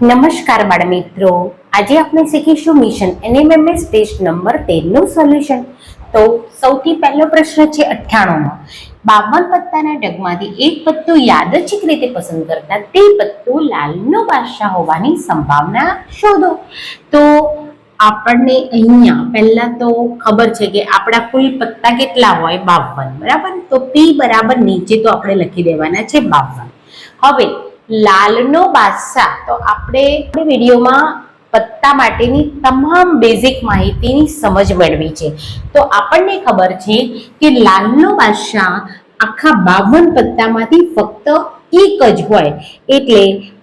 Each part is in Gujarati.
નમસ્કાર બાળ મિત્રો. આજે આપણે શીખીશું મિશન એનએમએમએસ ટેસ્ટ નંબર તેરનું સોલ્યુશન તો સૌથી પહેલો પ્રશ્ન છે અઠ્ઠાણુંમાં બાવન પત્તાના ડગમાંથી એક પત્તું યાદચ્છિક રીતે પસંદ કરતા તે પત્તું લાલનો બાદશાહ હોવાની સંભાવના શોધો. તો આપણને અહીંયા પહેલા તો ખબર છે કે આપણા કુલ પત્તા કેટલા હોય? બાવન. બરાબર? તો પી બરાબર નીચે તો આપણે લખી દેવાના છે બાવન. હવે લાલનો બાદશાહ. તો આપણે વિડીયોમાં પત્તા માટેની તમામ બેઝિક માહિતીની સમજ મેળવી છે. તો આપણને ખબર છે કે લાલનો બાદશાહ આખા બાવન પત્તામાંથી ફક્ત એક જ હોય. એટલે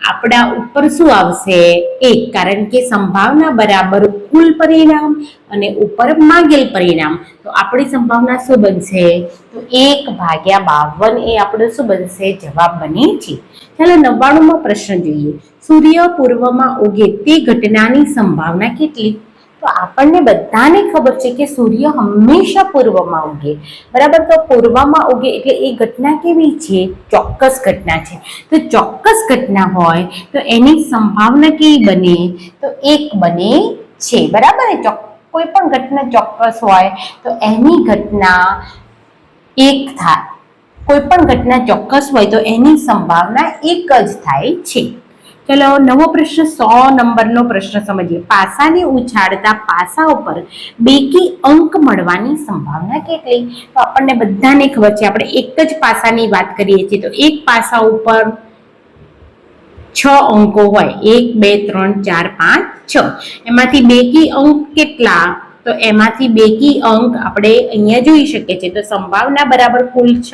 આપણા ઉપર શું આવશે? એક, કારણ કે સંભાવના બરાબર કુલ પરિણામ અને ઉપર માંગેલ પરિણામ. તો આપણી સંભાવના શું બનશે? તો એક ભાગ્યા બાવન એ આપણો શું બનશે? જવાબ બને છે. ચાલો નવ્વાણુંમાં પ્રશ્ન જોઈએ. સૂર્ય પૂર્વમાં ઉગે તે ઘટનાની સંભાવના કેટલી? તો આપણને બધાને ખબર છે કે સૂર્ય હંમેશા પૂર્વમાં ઉગે. બરાબર? તો પૂર્વમાં ઉગે એટલે એ ઘટના કેવી છે? ચોક્કસ ઘટના છે. તો ચોક્કસ ઘટના હોય તો એની સંભાવના કેવી બને? તો એક બને છે. બરાબર? કોઈ પણ ઘટના ચોક્કસ હોય તો એની ઘટના એક થાય. કોઈ પણ ઘટના ચોક્કસ હોય તો એની સંભાવના એક જ થાય છે. ચલો, નવો પ્રશ્ન, સો નંબરનો પ્રશ્ન સમજીએ. પાસાને ઉછાળતા પાસા ઉપર બેકી અંક મળવાની સંભાવના કેટલી? તો આપણને બધાને ખબર છે, આપણે એક જ પાસાની વાત કરીએ છીએ, તો એક પાસા ઉપર છ અંકો હોય, એક, બે, ત્રણ, ચાર, પાંચ, છ. એમાંથી બેકી અંક કેટલા? તો એમાંથી બેકી અંક આપણે અહીંયા જોઈ શકીએ છીએ. તો સંભાવના બરાબર કુલ છ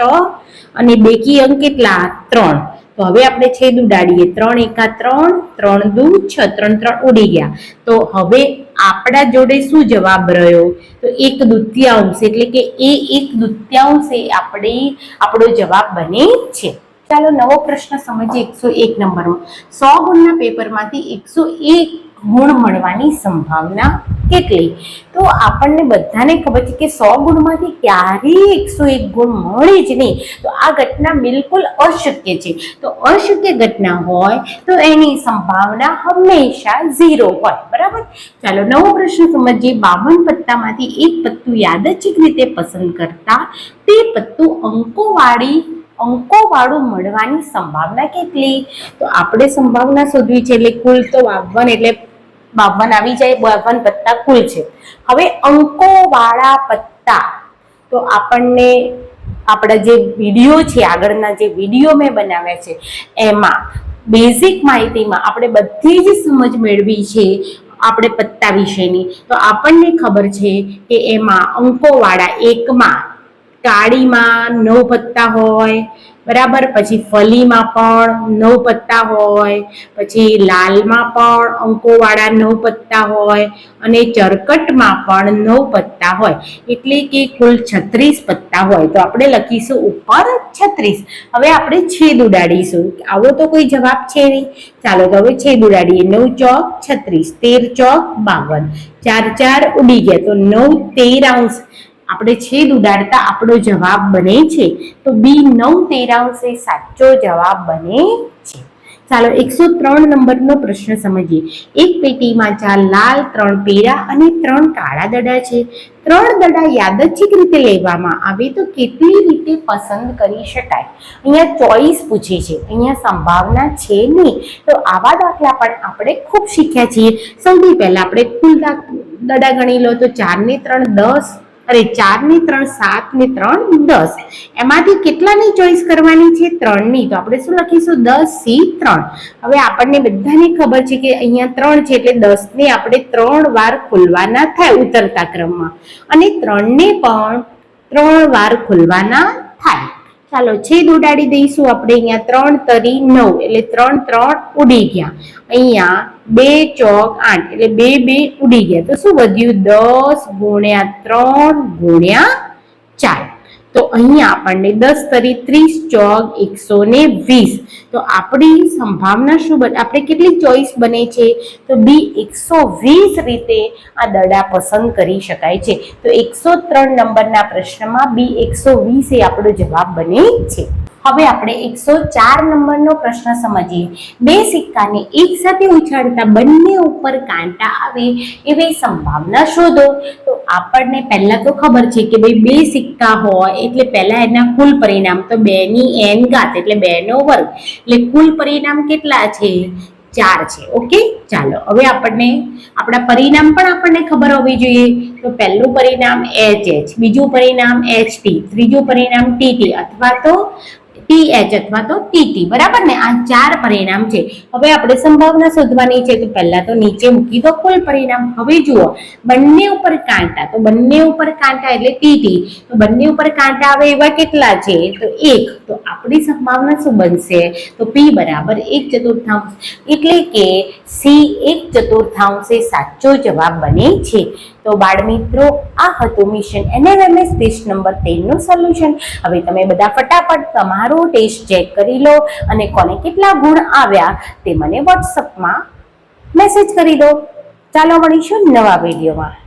અને બેકી અંક કેટલા? ત્રણ. તો હવે આપણે છેદ ઉડાડીએ. ત્રણ એકા ત્રણ ત્રણ દુ, છ, ત્રણ ત્રણ ઉડી ગયા. તો હવે આપણા જોડે શું જવાબ રહ્યો? તો એક દુત્યાંશ, એટલે કે એ એક દુત્યાંશ એ આપણે, આપણો જવાબ બને છે. ચાલો નવો પ્રશ્ન સમજીએ એકસો એક નંબરનો. સો ગુણના પેપરમાંથી એકસો એક ગુણ મળવાની સંભાવના કેટલી? તો આપણને બધાને ખબર છે કે સો ગુણમાંથી ક્યારેય એકસો એક ગુણ મળે જ નહીં. તો આ ઘટના બિલકુલ અશક્ય છે. તો અશક્ય ઘટના હોય તો એની સંભાવના હંમેશા ઝીરો હોય. બરાબર? ચાલો નવો પ્રશ્ન સમજીએ. બાવન પત્તામાંથી એક પત્તું યાદચ્છિક રીતે પસંદ કરતા તે પત્તું અંકોવાળી, અંકોવાળું મળવાની સંભાવના કેટલી? તો આપણે સંભાવના શોધવી છે એટલે કુલ તો બાવન એટલે બાવન આવી જાય બાવન પત્તા કુલ છે. હવે અંકોવાળા પત્તા, તો આપણને આપણા જે વીડિયો છે, આગળના જે વીડિયો મેં બનાવ્યા છે, એમાં બેઝિક માહિતીમાં આપણે બધી જ સમજ મેળવી છે આપણે પત્તા વિશેની. તો આપણને ખબર છે કે એમાં અંકોવાળા એકમાં કાળીમાં નવ પત્તા હોય, બરાબર? પછી ફલીમાં પણ નવ પત્તા હોય, પછી લાલમાં પણ અંકોવાળા નવ પત્તા હોય અને ચરકટમાં પણ નવ પત્તા હોય. એટલે કે કુલ છત્રીસ પત્તા હોય. તો આપણે લખીશું ઉપર છત્રીસ. હવે આપણે છેદ ઉડાડીશું. આવો તો કોઈ જવાબ છે નહીં. ચાલો તો હવે છેદ ઉડાડીએ. નવ ચોક છત્રીસ, તેર ચોક બાવન. ચાર ચાર ઉડી ગયા. તો નવ તેર અંશ. આપણે છેદ ઉડાડતા આપણો જવાબ બને છે. તો બી નવ તેરાંશ એ સાચો જવાબ બને છે. ચાલો એકસો ત્રણ નંબરનો પ્રશ્ન સમજીએ. એક પેટીમાં ચાર લાલ, ત્રણ પીળા અને ત્રણ કાળા દડા છે. ત્રણ દડા યાદચ્છિક રીતે લેવામાં આવે તો કેટલી રીતે પસંદ કરી શકાય? અહીંયા ચોઈસ પૂછે છે. અહીંયા સંભાવના છે નહીં. તો આવા દાખલા પણ આપણે ખૂબ શીખ્યા છીએ. સૌથી પહેલાં આપણે કુલ દડા ગણી લો તો ચારને ત્રણ દસ અરે ચારની ત્રણ સાત ને ત્રણ, દસ. એમાંથી કેટલાની ચોઈસ કરવાની છે? ત્રણની. તો આપણે શું લખીશું? દસ સી ત્રણ. હવે આપણને બધાને ખબર છે કે અહીંયા ત્રણ છે એટલે દસ ને આપણે ત્રણ વાર ખોલવાના થાય ઉતરતા ક્રમમાં. અને ત્રણને પણ ત્રણ વાર ખોલવાના થાય. ચાલો છેદ ઉડાડી દઈશું. આપણે અહીંયા ત્રણ તરી નવ, એટલે ત્રણ ત્રણ ઉડી ગયા. અહીંયા બે ચોક આઠ, એટલે બે બે ઉડી ગયા. તો શું વધ્યું? દસ ગુણ્યા ત્રણ ગુણ્યા ચાર. તો અહીંયા આપણને દસ તરી ત્રીસ ચોક એકસો ને વીસ. તો આપણી સંભાવના શું બને? આપણે કેટલી ચોઈસ બને છે? તો બી એકસો વીસ રીતે આ દડા પસંદ કરી શકાય છે. તો એકસો ત્રણ નંબરના પ્રશ્નમાં બી એકસો વીસ એ આપણો જવાબ બને છે. હવે આપણે એકસો ચાર નંબરનો પ્રશ્ન સમજીએ. બે સિક્કાને એક સાથે ઉછાળતા બંને ઉપર કાંટા આવે એવી સંભાવના શોધો. આપણને પહેલા તો ખબર છે કે ભાઈ બે સિક્કા હોય એટલે પહેલા એના કુલ પરિણામ તો બે ની એન ઘાત એટલે બે નો વર્ગ. એટલે કુલ પરિણામ કેટલા છે? ચાર છે. ઓકે? ચાલો, હવે આપણને આપણા પરિણામ પણ આપણને ખબર હોવી જોઈએ. તો પહેલું પરિણામ એચ એચ બીજું પરિણામ એચ ટી ત્રીજું પરિણામ ટી ટી અથવા તો ટી એચ અથવા તો ટીટી બરાબર ને? આ ચાર પરિણામ છે. હવે આપણે સંભાવના શોધવાની છે તો પહેલા તો નીચે મૂકી દો કુલ પરિણામ. હવે જુઓ, બંને ઉપર કાંટા. તો બંને ઉપર કાંટા એટલે ટીટી તો બંને ઉપર કાંટા આવે એવા કેટલા છે? તો એક. તો આપણી સંભાવના શું બનશે? તો પી બરાબર એક ચતુર્થાંશ. એટલે કે સી એક ચતુર્થાંશે સાચો જવાબ બને છે. તો બાળમિત્રો આ હતું મિશન એનએમએમએસ ટેસ્ટ નંબર તેરનું સોલ્યુશન હવે તમે બધા ફટાફટ તમારો ટેસ્ટ ચેક કરી લો અને કોને કેટલા ગુણ આવ્યા તે મને વોટ્સઅપમાં મેસેજ કરી દો. ચાલો મળીશું નવા વિડીયોમાં